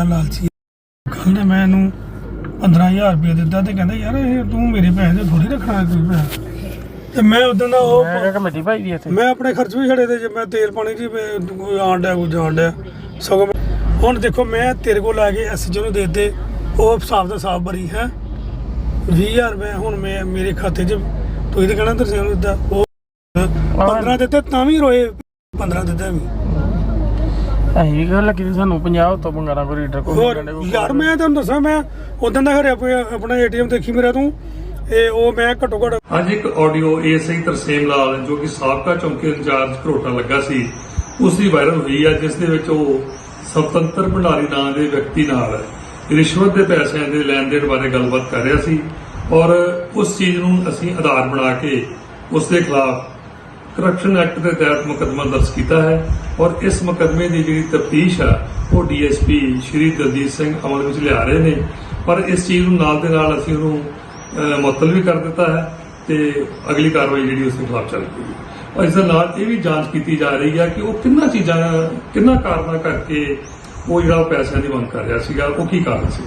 ਬੜਾ ਲਾਲਚੀ ਕੱਲ ਨੇ ਮੈਂ ਇਹਨੂੰ 15000 ਰੁਪਏ ਦਿੱਤਾ ਤੇ ਕਹਿੰਦਾ ਯਾਰ ਇਹ ਤੂੰ ਮੇਰੇ ਪੈਸੇ ਥੋੜੀ ਰੱਖਣਾ ਕੋਈ ਪੈਸਾ। ਤੇ ਮੈਂ ਉਦੋਂ ਦਾ ਉਹ ਮੈਂ ਕਿਹਾ ਕਮੇਟੀ ਭਾਈ ਦੀ ਇੱਥੇ। ਮੈਂ ਆਪਣੇ ਖਰਚ ਵੀ ਛੜੇ ਤੇ ਜੇ ਮੈਂ ਤੇਲ ਪਾਣੀ ਦੀ ਕੋਈ ਆਣ ਡਿਆ ਕੋਈ ਜਾਣ ਡਿਆ ਸਗੋਂ ਹੁਣ ਦੇਖੋ ਮੈਂ ਤੇਰੇ ਕੋਲ ਲੈ ਕੇ ਐਸਐਚਓ ਨੂੰ ਦੇ ਦੇ ਉਹ ਹਿਸਾਬ ਦਾ ਹਿਸਾਬ ਭਰੀ ਹੈ। 20000 ਰੁਪਏ ਹੁਣ ਮੈਂ ਮੇਰੇ ਖਾਤੇ 'ਚ ਤੁਸੀਂ ਤਾਂ ਕਹਿਣਾ ਤਰਸੇ ਨੂੰ ਦਿੱਤਾ। ਉਹ 15 ਦਿੱਤੇ ਤਾਂ ਵੀ ਰੋਏ 15 ਦਿੱਤੇ ਵੀ। ਅਸੀਂ ਵੀ ਗੱਲ ਲੱਗੀ ਸੀ ਸਾਨੂੰ 50 ਤੋਂ ਬੰਗਾਰਾ ਕੋਈ ਰੀਡਰ ਕੋਈ ਹੋਰ ਯਾਰ ਮੈਂ ਤੁਹਾਨੂੰ ਦੱਸਾਂ ਮੈਂ ਉਦੋਂ ਦਾ ਘਰੇ ਆਪਣੇ ਆਪਣਾ ਏਟੀਐਮ ਦੇਖੀ ਮੇਰਾ ਤੂੰ ਇਹ ਉਹ ਮੈਂ ਘੱਟੋ ਘੱਟ ਅੱਜ ਇੱਕ ਆਡੀਓ ਏਐਸਆਈ ਤਰਸੇਮ ਲਾਲ ਜੋ ਕਿ ਸਾਬਕਾ ਚੌਂਕੀ ਇੰਚਾਰਜ ਘਰੋਟਾ ਲੱਗਾ ਸੀ। ਉਸ ਦੀ ਵਾਇਰਲ ਹੋਈ ਹੈ ਜਿਸ ਦੇ ਵਿੱਚ ਉਹ ਸਵਤੰਤਰ ਭੰਡਾਰੀ ਨਾਂ ਦੇ ਵਿਅਕਤੀ ਨਾਲ ਰਿਸ਼ਵਤ ਦੇ ਪੈਸਿਆਂ ਦੇ ਲੈਣ ਦੇਣ ਬਾਰੇ ਗੱਲਬਾਤ ਕਰ ਰਿਹਾ ਸੀ। ਔਰ ਉਸ ਚੀਜ਼ ਨੂੰ ਅਸੀਂ ਆਧਾਰ ਬਣਾ ਕੇ ਉਸ ਦੇ ਖਿਲਾਫ ਕਰਪਸ਼ਨ ਐਕਟ ਦੇ ਤਹਿਤ ਮੁਕੱਦਮਾ ਦਰਜ ਕੀਤਾ ਹੈ ਔਰ ਇਸ ਮੁਕੱਦਮੇ ਦੀ ਜਿਹੜੀ ਤਫਤੀਸ਼ ਆ ਉਹ ਡੀਐਸਪੀ ਸ਼੍ਰੀ ਦਲਜੀਤ ਸਿੰਘ ਅਮਲ ਵਿੱਚ ਲਿਆ ਰਹੇ ਨੇ। ਪਰ ਇਸ ਚੀਜ਼ ਨੂੰ ਨਾਲ ਦੇ ਨਾਲ ਅਸੀਂ ਉਹਨੂੰ ਅਹ, ਮੁਅੱਤਲ ਵੀ ਕਰ ਦਿੱਤਾ ਹੈ ਤੇ ਅਗਲੀ ਕਾਰਵਾਈ ਜਿਹੜੀ ਉਸ ਦੇ ਖਿਲਾਫ ਚੱਲ ਪਈ ਔਰ ਇਸ ਦੇ ਨਾਲ ਇਹ ਵੀ ਜਾਂਚ ਕੀਤੀ ਜਾ ਰਹੀ ਹੈ ਕਿ ਉਹ ਕਿੰਨਾ ਚੀਜ਼ਾਂ ਕਿੰਨਾ ਕਾਰਨਾਂ ਕਰਕੇ ਉਹ ਜਿਹੜਾ ਪੈਸਿਆਂ ਦੀ ਮੰਗ ਕਰ ਰਿਹਾ ਸੀਗਾ ਉਹ ਕੀ ਕਾਰਨ ਸੀ